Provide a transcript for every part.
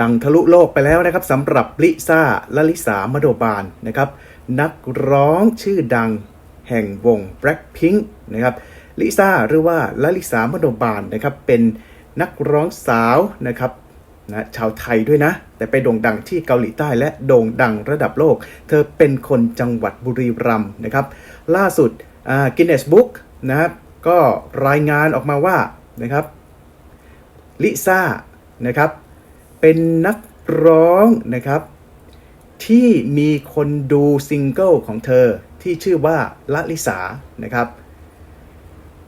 ดังทะลุโลกไปแล้วนะครับสำหรับลิซ่าและลิสามโดบานนะครับ นักร้องชื่อดังแห่งวง Blackpink นะครับลิซ่าหรือว่าลลิสามโดบานนะครับเป็นนักร้องสาวนะครับนะชาวไทยด้วยนะ แต่ไปโด่งดังที่เกาหลีใต้และโด่งดังระดับโลก เธอเป็นคนจังหวัดบุรีรัมย์นะครับ ล่าสุดกินเนสบุ๊กนะครับก็รายงานออกมาว่านะครับลิซ่านะครับ เป็นนักร้องนะครับ ที่มีคนดูซิงเกิลของเธอที่ชื่อว่าละลิสานะครับ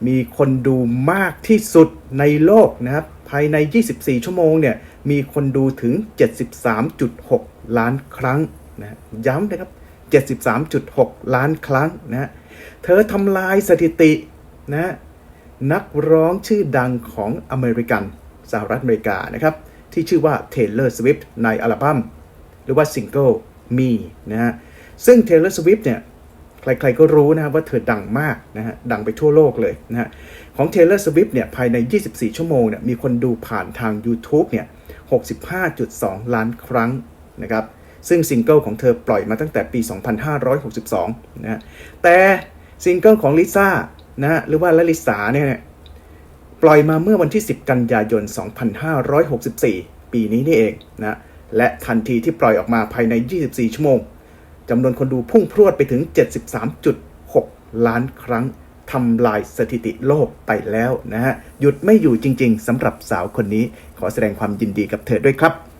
มีคนดูมากที่สุดในโลกนะครับ ภายใน 24 ชั่วโมงเนี่ย มีคนดูถึง 73.6 ล้านครั้งนะย้ำนะครับ 73.6 ล้านครั้งนะเธอทำลายสถิตินะนักร้องชื่อดังของอเมริกันสหรัฐอเมริกานะครับ ที่ชื่อว่า Taylor Swift ในอัลบั้มหรือว่าซิงเกิล Me นะฮะ ซึ่ง Taylor Swift เนี่ย ใครๆก็รู้นะว่าเธอดังมากนะฮะ ดังไปทั่วโลกเลยนะฮะ ของ Taylor Swift เนี่ย ภายใน 24 ชั่วโมงเนี่ย มีคนดูผ่านทาง YouTube เนี่ย 65.2 ล้านครั้งนะครับ ซึ่งซิงเกิลของเธอปล่อยมาตั้งแต่ปี 2562 นะฮะ แต่ซิงเกิลของลิซ่านะฮะหรือว่าลลิสาเนี่ย ปล่อยมาเมื่อวันที่ 10 กันยายน 2564 ปีนี้นี่เองนะและทันทีที่ปล่อยออกมาภายใน 24 ชั่วโมงจำนวนคนดูพุ่งพรวดไปถึง 73.6 ล้านครั้งทำลายสถิติโลกไปแล้วนะฮะ หยุดไม่อยู่จริง ๆสำหรับสาวคนนี้ขอแสดงความยินดีกับเธอด้วยครับ